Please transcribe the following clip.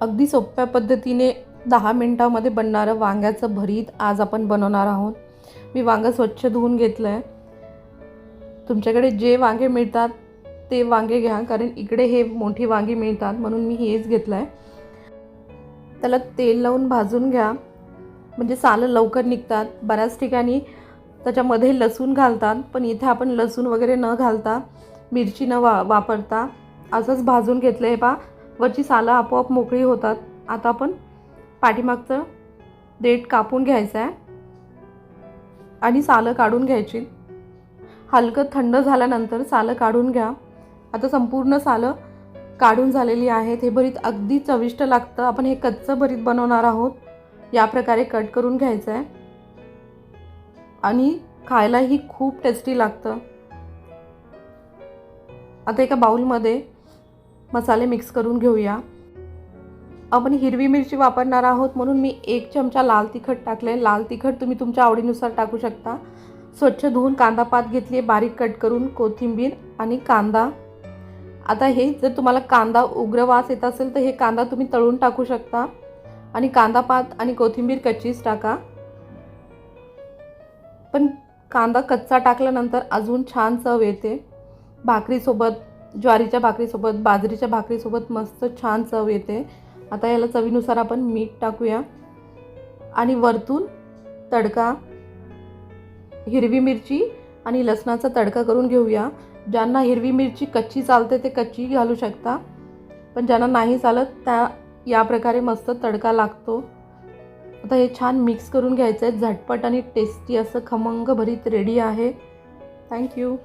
अगदी सोप्या पद्धतीने दहा मिनटामध्ये बनणारं वांग्याचं भरीत आज आपण बनवणार आहोत. मी वांगं स्वच्छ धुवून घेतलं आहे तुमच्याकडे जे वांगे मिळतात ते वांगे घ्या कारण इकडे हे मोठी वांगी मिळतात म्हणून मी हेच घेतलं आहे त्याला तेल लावून भाजून घ्या. म्हणजे सालं लवकर निघतात. बऱ्याच ठिकाणी त्याच्यामध्ये लसूण घालतात पण इथे आपण लसूण वगैरे न घालता मिरची न वा वापरता असंच भाजून घेतलं आहे पा वरची सालं आपोआप मोकळी होतात. आता आपण पाठीमागचं देठ कापून घ्यायचं आहे आणि सालं काढून घ्यायची. हलकं थंड झाल्यानंतर सालं काढून घ्या. आता संपूर्ण सालं काढून झालेली आहेत. हे भरीत अगदी चविष्ट लागतं. आपण हे कच्चं भरीत बनवणार आहोत. या प्रकारे कट करून घ्यायचं आहे आणि खायलाही खूप टेस्टी लागतं. आता एका बाऊलमध्ये मसाले मिक्स करून घेऊया. आपण हिरवी मिरची वापरणार आहोत म्हणून मी एक चमचा लाल तिखट टाकले लाल तिखट तुम्ही तुमच्या आवडीनुसार टाकू शकता. स्वच्छ धुवून कांदा पात घेतली बारीक कट करून कोथिंबीर आणि कांदा. आता हे जर तुम्हाला कांदा उग्र वास येत असेल तर हे कांदा तुम्ही तळून टाकू शकता. आणि कांदा पात आणि कोथिंबीर कच्चीच टाका. पण कांदा कच्चा टाकल्यानंतर अजून छान चव येते. भाकरीसोबत ज्वारीच्या भाकरीसोबत बाजरीच्या भाकरीसोबत मस्त छान चव येते. आता याला चवीनुसार आपण मीठ टाकूया. आणि वरतून तडका हिरवी मिरची आणि लसणाचा तडका करून घेऊया. ज्यांना हिरवी मिरची कच्ची चालते ते कच्ची घालू शकता. पण ज्यांना नाही चालत त्या या प्रकारे मस्त तडका लागतो. आता हे छान मिक्स करून घ्यायचं आहे झटपट आणि टेस्टी असं खमंग भरीत रेडी आहे. थँक्यू